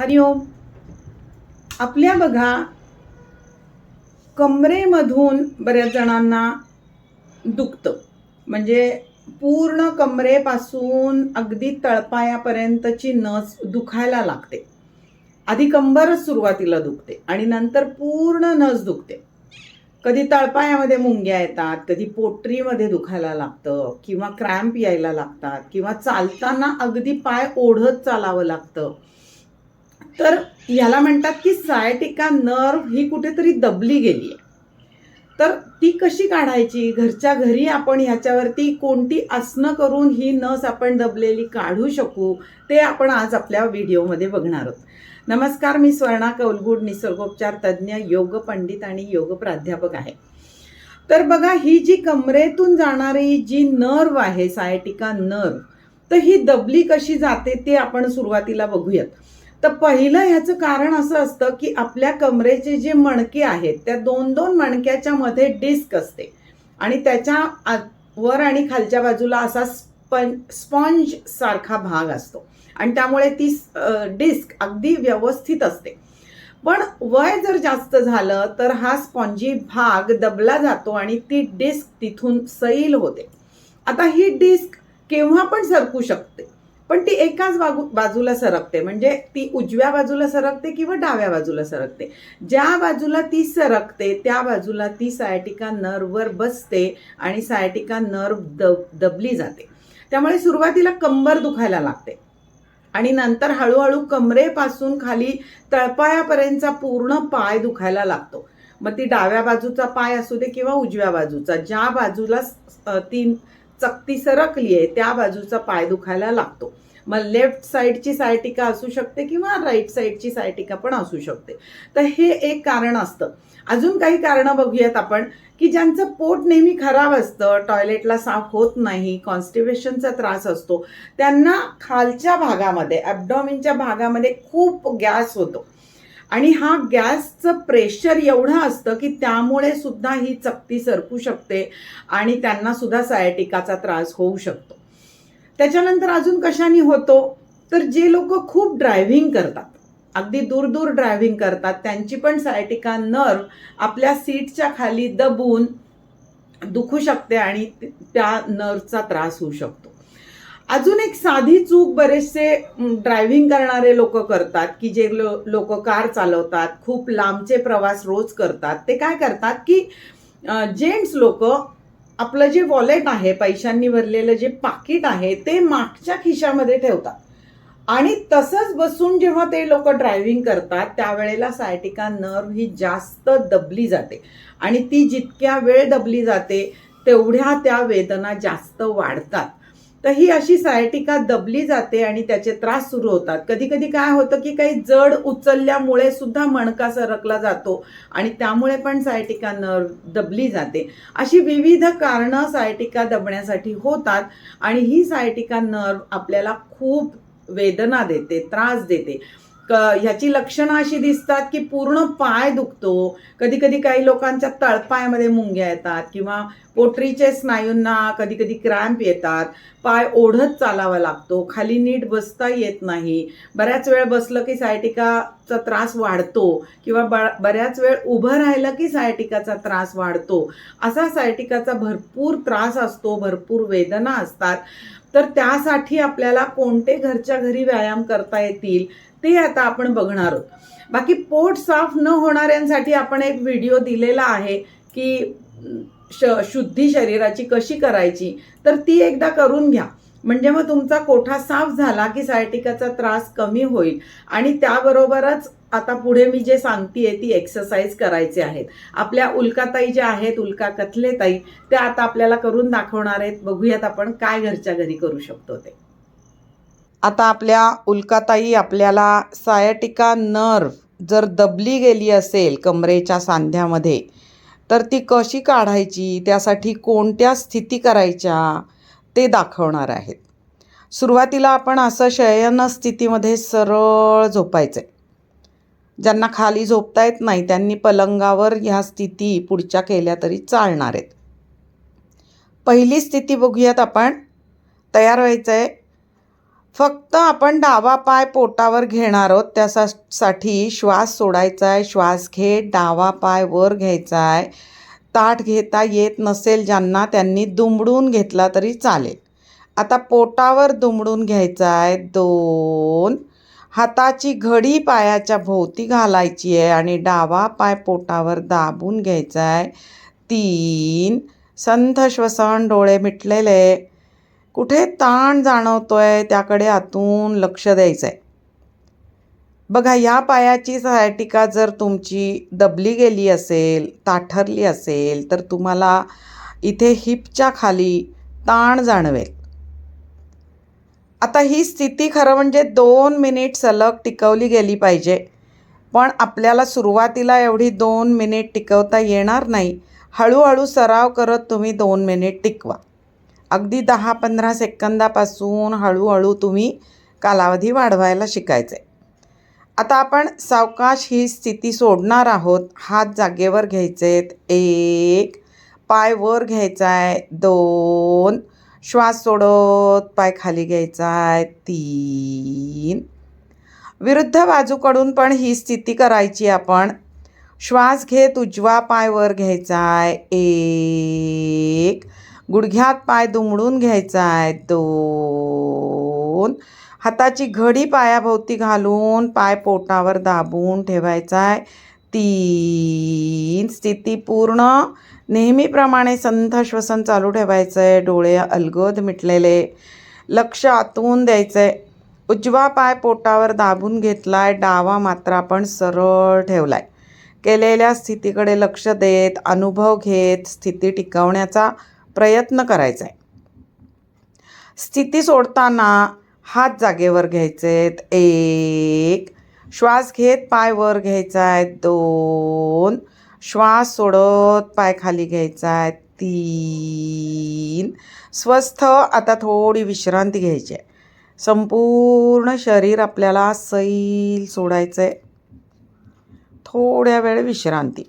हरिओम आपल्या बघा कमरेमधून बऱ्याच जणांना दुखतं. म्हणजे पूर्ण कमरेपासून अगदी तळपायापर्यंतची नस दुखायला लागते. आधी कंबरच सुरुवातीला दुखते आणि नंतर पूर्ण नस दुखते. कधी तळपायामध्ये मुंग्या येतात कधी पोटरीमध्ये दुखायला लागतं किंवा क्रॅम्प यायला लागतात किंवा चालताना अगदी पाय ओढत चालावं लागतं. तर ह्याला म्हणतात की सायटिका नर्व ही कुठेतरी दबली गेली आहे. तर ती कशी काढायची? घरच्या घरी आपण ह्याच्यावरती कोणती आसनं करून ही नस आपण दबलेली काढू शकू ते आपण आज आपल्या व्हिडिओमध्ये बघणार आहोत. नमस्कार मी स्वर्णा कौलगुड निसर्गोपचार तज्ज्ञ योग पंडित आणि योग प्राध्यापक आहे. तर बघा ही जी कमरेतून जाणारी जी नर्व आहे सायटिका नर्व तर ही दबली कशी जाते ते आपण सुरुवातीला बघूयात. तर पहिलं ह्याचं कारण असं असतं की आपल्या कमरेचे जे मणके आहेत त्या दोन दोन मणक्याच्या मध्ये डिस्क असते. आणि त्याच्या वर आणि खालच्या बाजूला असा स्पं स्पॉन्ज सारखा भाग असतो. आणि त्यामुळे ती डिस्क अगदी व्यवस्थित असते. पण वय जर जास्त झालं तर हा स्पॉन्जी भाग दबला जातो आणि ती डिस्क तिथून सैल होते. आता ही डिस्क केव्हा पण सरकू शकते. पण ती एकाच बाजू बाजूला सरकते. म्हणजे ती उजव्या बाजूला सरकते किंवा डाव्या बाजूला सरकते. ज्या बाजूला ती सरकते त्या बाजूला ती सायटिका नर्ववर बसते आणि सायटिका नर्व दब दबली जाते. त्यामुळे सुरुवातीला कंबर दुखायला लागते. आणि नंतर हळूहळू कमरेपासून खाली तळपायापर्यंतचा पूर्ण पाय दुखायला लागतो. मग ती डाव्या बाजूचा पाय असू दे किंवा उजव्या बाजूचा. ज्या बाजूला ती चकती सरकली आहे त्या बाजूचा पाय दुखायला लागतो. मग लेफ्ट साईडची सायटिका असू शकते किंवा राईट साईडची सायटिका पण असू शकते. तर हे एक कारण असतं. अजून काही कारणं बघूयात आपण की ज्यांचं पोट नेहमी खराब असतं टॉयलेटला साफ होत नाही कॉन्स्टिपेशनचा त्रास असतो त्यांना खालच्या भागामध्ये ॲबडॉमिनच्या भागामध्ये खूप गॅस होतो. आणि हा गॅसचं प्रेशर एवढं असतं की त्यामुळे सुद्धा ही चकती सरकू शकते आणि त्यांना सुद्धा सायटिकाचा त्रास होऊ शकतो. त्याच्यानंतर अजून कशाने होतो? तर जे लोक खूप ड्रायव्हिंग करतात अगदी दूर दूर ड्रायव्हिंग करतात त्यांची पण सायटिका नर्व आपल्या सीटच्या खाली दबून दुखू शकते आणि त्या नर्वचा त्रास होऊ शकतो. अजून एक साधी चूक बरेचसे ड्रायव्हिंग करणारे लोक करतात की जे लोक कार चालवतात खूप लांबचे प्रवास रोज करतात ते काय करतात की जेंट्स लोक आपलं जे वॉलेट आहे पैशांनी भरलेलं जे पाकिट आहे ते मागच्या खिशामध्ये ठेवतात. आणि तसंच बसून जेव्हा ते लोक ड्रायव्हिंग करतात त्यावेळेला सायटिका नर्व ही जास्त दबली जाते. आणि ती जितक्या वेळ दबली जाते तेवढ्या त्या वेदना जास्त वाढतात. तर ही अशी सायटिका दबली जाते आणि त्याचे त्रास सुरू होतात. कधी कधी काय होतं की काही जड उचलल्यामुळे सुद्धा मणका सरकला जातो आणि त्यामुळे पण सायटिका नर्व दबली जाते. अशी विविध कारणं सायटिका दबण्यासाठी होतात आणि ही सायटिका नर्व आपल्याला खूप वेदना देते त्रास देते. क ह्याची लक्षणं अशी दिसतात की पूर्ण पाय दुखतो. कधी कधी काही लोकांच्या तळपायामध्ये मुंग्या येतात किंवा पोटरीचे स्नायूंना कधी कधी क्रॅम्प येतात. पाय ओढत चालावा लागतो. खाली नीट बसता येत नाही. बऱ्याच वेळ बसलं की सायटिकाचा त्रास वाढतो किंवा ब बऱ्याच वेळ उभं राहिलं की सायटिकाचा त्रास वाढतो. असा सायटिकाचा भरपूर त्रास असतो भरपूर वेदना असतात. तर त्यासाठी आपल्याला कोणते घरच्या घरी व्यायाम करता येतील? ते आता आपण बघणार आहोत. बाकी पोट साफ न होणाऱ्यांसाठी आपण एक व्हिडिओ दिलेला आहे की श शुद्धी शरीराची कशी करायची तर ती एकदा करून घ्या. म्हणजे मग तुमचा कोठा साफ झाला की सायटिकाचा त्रास कमी होईल. आणि त्याबरोबरच आता पुढे मी जे सांगतेय ती एक्सरसाइज करायचे आहेत. आपल्या उल्काताई ज्या आहेत उल्का कथलेताई त्या आता आपल्याला करून दाखवणार आहेत. बघूयात आपण काय घरच्या घरी करू शकतो ते. आता आपल्या उल्काताई आपल्याला सायटिका नर्व जर दबली गेली असेल कमरेच्या सांध्यामध्ये तर ती कशी काढायची? त्यासाठी कोणत्या स्थिती करायच्या? ते दाखवणार आहेत. सुरुवातीला आपण असं शयन स्थितीमध्ये सरळ झोपायचं आहे ज्यांना खाली झोपता येत नाही त्यांनी पलंगावर ह्या स्थिती पुढच्या केल्या तरी चालणार आहेत. पहिली स्थिती बघूयात आपण. तयार व्हायचं आहे फक्त आपण डावा पाय पोटावर घेणार आहोत त्यासाठी श्वास सोडायचा आहे श्वास घेत डावा पाय वर घ्यायचा आहे ताठ घेता येत नसेल ज्यांना त्यांनी दुमडून घेतला तरी चालेल. आता पोटावर दुमडून घ्यायचा आहे दोन. हाताची घडी पायाच्या भोवती घालायची आहे आणि डावा पाय पोटावर दाबून घ्यायचा आहे तीन. संथ श्वसन डोळे मिटलेले. कुठे ताण जाणवतो आहे त्याकडे आतून लक्ष द्यायचं आहे बघा या पायाची सायटिका जर तुमची दबली गेली असेल ताठरली असेल तर तुम्हाला इथे हिपच्या खाली ताण जाणवेल. आता ही स्थिती खरं म्हणजे दोन मिनिट सलग टिकवली गेली पाहिजे. पण आपल्याला सुरुवातीला एवढी दोन मिनिट टिकवता येणार नाही. हळूहळू सराव करत तुम्ही दोन मिनिट टिकवा. अगदी दहा पंधरा सेकंदापासून हळूहळू तुम्ही कालावधी वाढवायला शिकायचे आता आपण सावकाश ही स्थिती सोडणार आहोत. हात जागेवर घ्यायचेत. एक पाय वर घ्यायचा आहे दोन श्वास सोडत पाय खाली घ्यायचा आहे तीन. विरुद्ध बाजूकडून पण ही स्थिती करायची आपण. श्वास घेत उजवा पाय वर घ्यायचा आहे एक गुडघ्यात पाय दुमडून घ्यायचा आहे. दोन. हाताची घडी पायाभोवती घालून पाय पोटावर दाबून ठेवायचा आहे. तीन. स्थिती पूर्ण. नेहमीप्रमाणे संथ श्वसन चालू ठेवायचं आहे. डोळे अलगद मिटलेले. लक्ष आतून द्यायचं आहे उजवा पाय पोटावर दाबून घेतला आहे डावा मात्र आपण सरळ ठेवला आहे केलेल्या स्थितीकडे लक्ष देत अनुभव घेत स्थिती टिकवण्याचा प्रयत्न करायचा आहे. स्थिती सोडताना हात जागेवर घ्यायचेत. एक श्वास घेत पाय वर घ्यायचा आहे. दोन श्वास सोडत पाय खाली घ्यायचा आहे. तीन स्वस्थ. आता थोडी विश्रांती घ्यायची आहे. संपूर्ण शरीर आपल्याला सैल सोडायचं आहे थोड्या वेळ विश्रांती.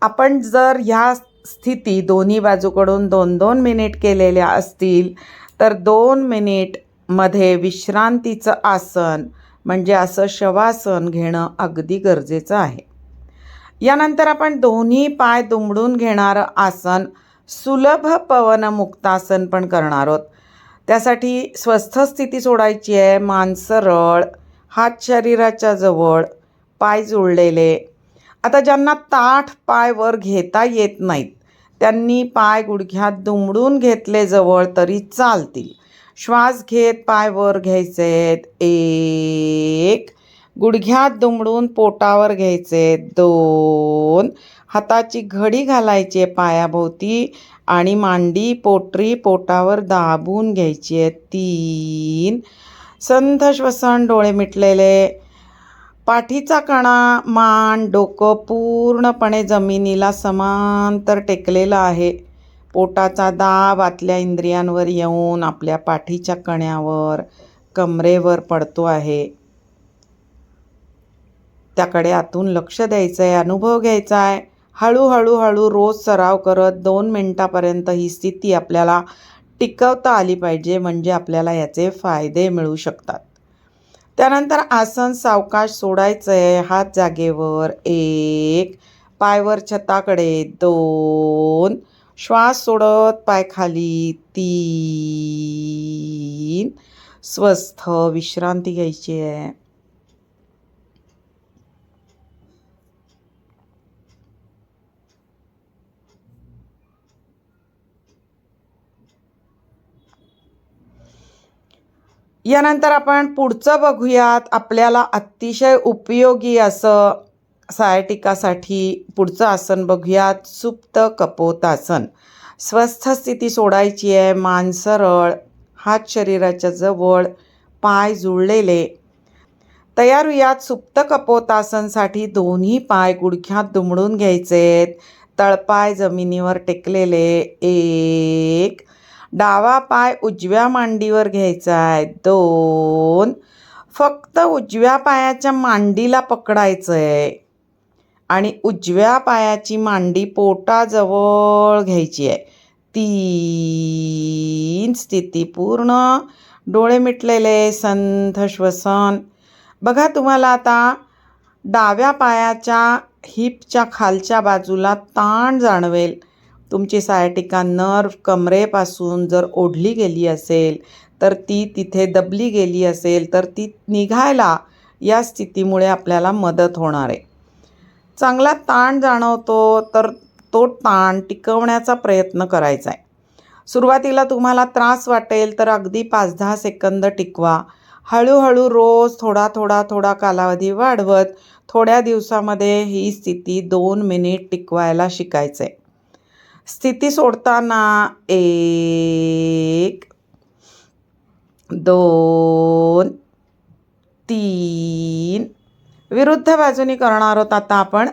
आपण जर ह्या स्थिती दोन्ही बाजूकडून दोन दोन मिनिट केलेल्या असतील तर दोन मिनिटमध्ये विश्रांतीचं आसन म्हणजे असं शवासन घेणं अगदी गरजेचं आहे. यानंतर आपण दोन्ही पाय दुमडून घेणारं आसन सुलभ पवन मुक्तासन पण करणार आहोत. त्यासाठी स्वस्थ स्थिती सोडायची आहे मान सरळ हात शरीराच्या जवळ पाय जुळलेले आता ज्यांना ताठ पाय वर घेता येत नाहीत त्यांनी पाय गुडघ्यात दुमडून घेतले जवळ तरी चालतील. श्वास घेत पाय वर आहेत एक गुडघ्यात दुमडून पोटावर घ्यायचे दोन हाताची घडी घालायची आहे पायाभोवती आणि मांडी पोटरी पोटावर दाबून घ्यायची आहे तीन. संथ श्वसन डोळे मिटलेले पाठीचा कणा मान डोकं पूर्णपणे जमिनीला समांतर टेकलेलं आहे. पोटाचा दाब आतल्या इंद्रियांवर येऊन आपल्या पाठीच्या कण्यावर कमरेवर पडतो आहे. त्याकडे आतून लक्ष द्यायचं आहे अनुभव घ्यायचा आहे हळूहळू हळू रोज सराव करत दोन मिनटापर्यंत ही स्थिती आपल्याला टिकवता आली पाहिजे म्हणजे आपल्याला याचे फायदे मिळू शकतात. त्यानंतर आसन सावकाश सोडायचं आहे हात जागेवर. एक पायवर छताकडे. दोन श्वास सोडत पाय खाली. तीन स्वस्थ विश्रांती घ्यायची आहे. यानंतर आपण पुढचं बघूयात. आपल्याला अतिशय उपयोगी असं सायटिकासाठी पुढचं आसन बघूयात. सुप्त कपोतासन. स्वस्थ स्थिती सोडायची आहे. मान सरळ हात शरीराच्या जवळ पाय जुळलेले. तयार होयात सुप्त कपोतासनसाठी दोन्ही पाय गुडघ्यात दुमडून घ्यायचेत. तळपाय जमिनीवर टेकलेले. एक डावा पाय उजव्या मांडीवर घ्यायचा आहे. दोन. फक्त उजव्या पायाच्या मांडीला पकडायचं आहे. आणि उजव्या पायाची मांडी पोटाजवळ घ्यायची आहे. तीन. स्थिती पूर्ण. डोळे मिटलेले संथ श्वसन. बघा तुम्हाला आता डाव्या पायाच्या हिपच्या खालच्या बाजूला ताण जाणवेल. तुमची सायटिका नर्व कमरेपासून जर ओढली गेली असेल तर ती तिथे दबली गेली असेल तर ती निघायला या स्थितीमुळे आपल्याला मदत होणार आहे. चांगला ताण जाणवतो तर तो ताण टिकवण्याचा प्रयत्न करायचा आहे. सुरुवातीला तुम्हाला त्रास वाटेल तर अगदी पाच दहा सेकंद टिकवा. हळूहळू रोज थोडा थोडा थोडा कालावधी वाढवत थोड्या दिवसामध्ये ही स्थिती दोन मिनिट टिकवायला शिकायचं आहे स्थिती सोडताना एक दोन तीन. विरुद्ध बाजूनी करणार आहोत आता आपण.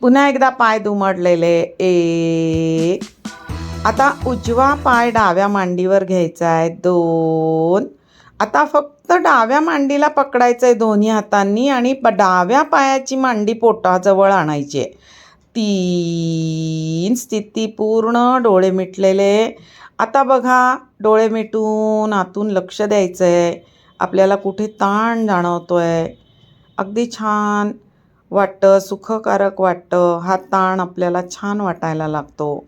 पुन्हा एकदा पाय दुमडलेले. एक. आता उजवा पाय डाव्या मांडीवर घ्यायचा आहे दोन. आता फक्त डाव्या मांडीला पकडायचं आहे दोन्ही हातांनी आणि डाव्या पायाची मांडी पोटाजवळ आणायची आहे. तीन स्थिती पूर्ण डोळे मिटलेले. आता बघा डोळे मिटून आतून लक्ष द्यायचं आहे आपल्याला कुठे ताण जाणवतो आहे अगदी छान वाटतं सुखकारक वाटतं. हा ताण आपल्याला छान वाटायला लागतो.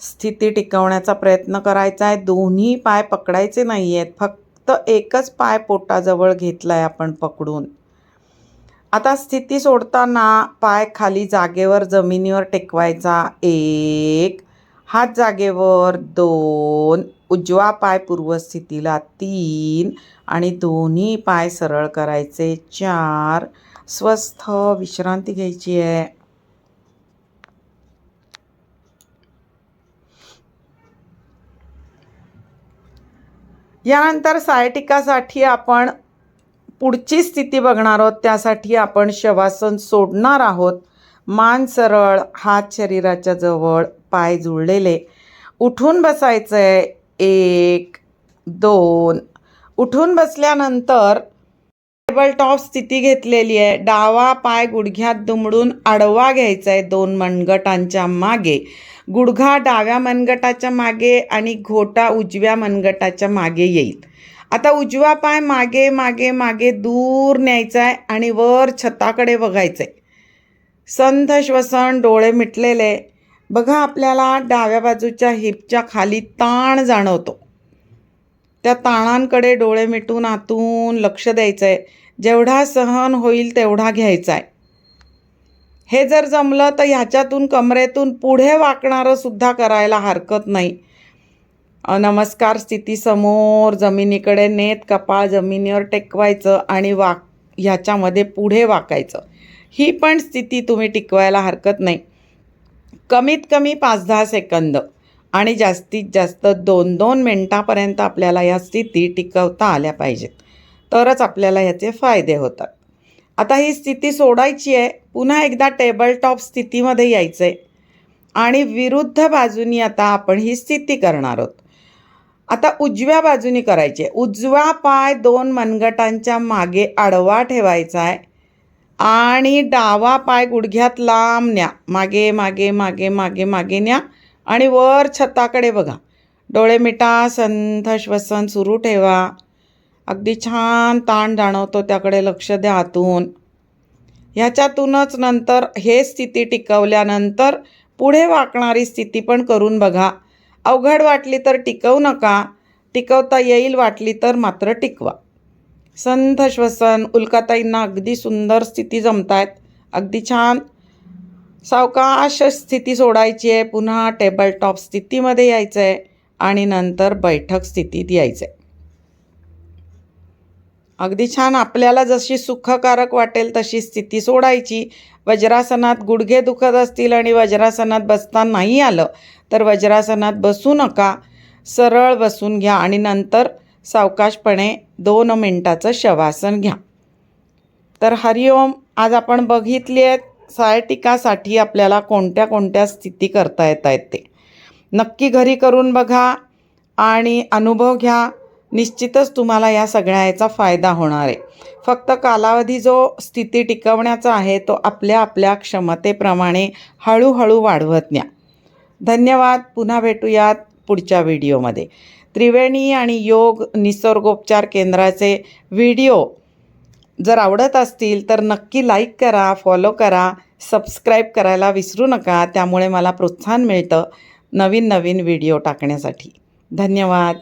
स्थिती टिकवण्याचा प्रयत्न करायचा आहे दोन्ही पाय पकडायचे नाही आहेत फक्त एकच पाय पोटाजवळ घेतला आहे आपण पकडून. आता स्थिती सोडताना पाय खाली जागेवर जमिनीवर टेकवायचा. एक हात जागेवर दोन उजवा पाय पूर्वस्थितीला तीन आणि दोन्ही पाय सरळ करायचे. चार स्वस्थ विश्रांती घ्यायची आहे. यानंतर सायटिकासाठी आपण पुढची स्थिती बघणार आहोत. त्यासाठी आपण शवासन सोडणार आहोत. मान सरळ हात शरीराच्या जवळ पाय जुळलेले. उठून बसायचं आहे एक दोन. उठून बसल्यानंतर टेबल टॉप स्थिती घेतलेली आहे. डावा पाय गुडघ्यात दुमडून आडवा घ्यायचा आहे दोन मनगटांच्या मागे. गुडघा डाव्या मनगटाच्या मागे आणि घोटा उजव्या मनगटाच्या मागे येईल. आता उजवा पाय मागे मागे मागे दूर न्यायचा आहे आणि वर छताकडे बघायचं आहे संथ श्वसन डोळे मिटलेले. बघा आपल्याला डाव्या बाजूच्या हिपच्या खाली ताण जाणवतो. त्या ताणांकडे डोळे मिटून आतून लक्ष द्यायचं आहे जेवढा सहन होईल तेवढा घ्यायचा आहे हे जर जमलं तर ह्याच्यातून कमरेतून पुढे वाकणारं सुद्धा करायला हरकत नाही. नमस्कार स्थिती समोर जमिनीकडे नेत कपाळ जमिनीवर टेकवायचं आणि वाक ह्याच्यामध्ये पुढे वाकायचं. ही पण स्थिती तुम्ही टिकवायला हरकत नाही. कमीत कमी पाच दहा सेकंद आणि जास्तीत जास्त दोन दोन मिनटापर्यंत आपल्याला या स्थिती टिकवता आल्या पाहिजेत. तरच आपल्याला ह्याचे फायदे होतात. आता ही स्थिती सोडायची आहे. पुन्हा एकदा टेबल टॉप स्थितीमध्ये यायचं आहे आणि विरुद्ध बाजूनी आता आपण ही स्थिती करणार आहोत. आता उजव्या बाजूनी करायचे. उजवा पाय दोन मनगटांच्या मागे आडवा ठेवायचा आहे. आणि डावा पाय गुडघ्यात लांब न्या. मागे मागे मागे मागे मागे न्या. आणि वर छताकडे बघा. डोळे मिटा संथ श्वसन सुरू ठेवा. अगदी छान ताण जाणवतो त्याकडे लक्ष द्या आतून. ह्याच्यातूनच नंतर हे स्थिती टिकवल्यानंतर पुढे वाकणारी स्थिती पण करून बघा. अवघड वाटली तर टिकवू नका टिकवता येईल वाटली तर मात्र टिकवा. संथ श्वसन उल्काताईंना अगदी सुंदर स्थिती जमतायत. अगदी छान. सावकाश स्थिती सोडायची आहे. पुन्हा टेबल टॉप स्थितीमध्ये यायचं आहे आणि नंतर बैठक स्थितीत यायचं आहे अगदी छान. आपल्याला जशी सुखकारक वाटेल तशी स्थिती सोडायची. वज्रासनात गुडघे दुखत असतील आणि वज्रासनात बसता नाही आलं तर वज्रासनात बसू नका. सरळ बसून घ्या आणि नंतर सावकाशपणे दोन मिनटाचं शवासन घ्या. तर हरिओम आज आपण बघितली आहेत सायटिकासाठी आपल्याला कोणत्या कोणत्या स्थिती करता येत आहेत ते. नक्की घरी करून बघा आणि अनुभव घ्या. निश्चितच तुम्हाला या सगळ्या याचा फायदा होणार आहे. फक्त कालावधी जो स्थिती टिकवण्याचा आहे तो आपल्या आपल्या क्षमतेप्रमाणे हळूहळू वाढवत न्या. धन्यवाद. पुन्हा भेटूयात पुढच्या व्हिडिओमध्ये. त्रिवेणी आणि योग निसर्गोपचार केंद्राचे व्हिडिओ जर आवडत असतील तर नक्की लाईक करा फॉलो करा सबस्क्राईब करायला विसरू नका त्यामुळे मला प्रोत्साहन मिळतं नवीन नवीन व्हिडिओ टाकण्यासाठी. धन्यवाद.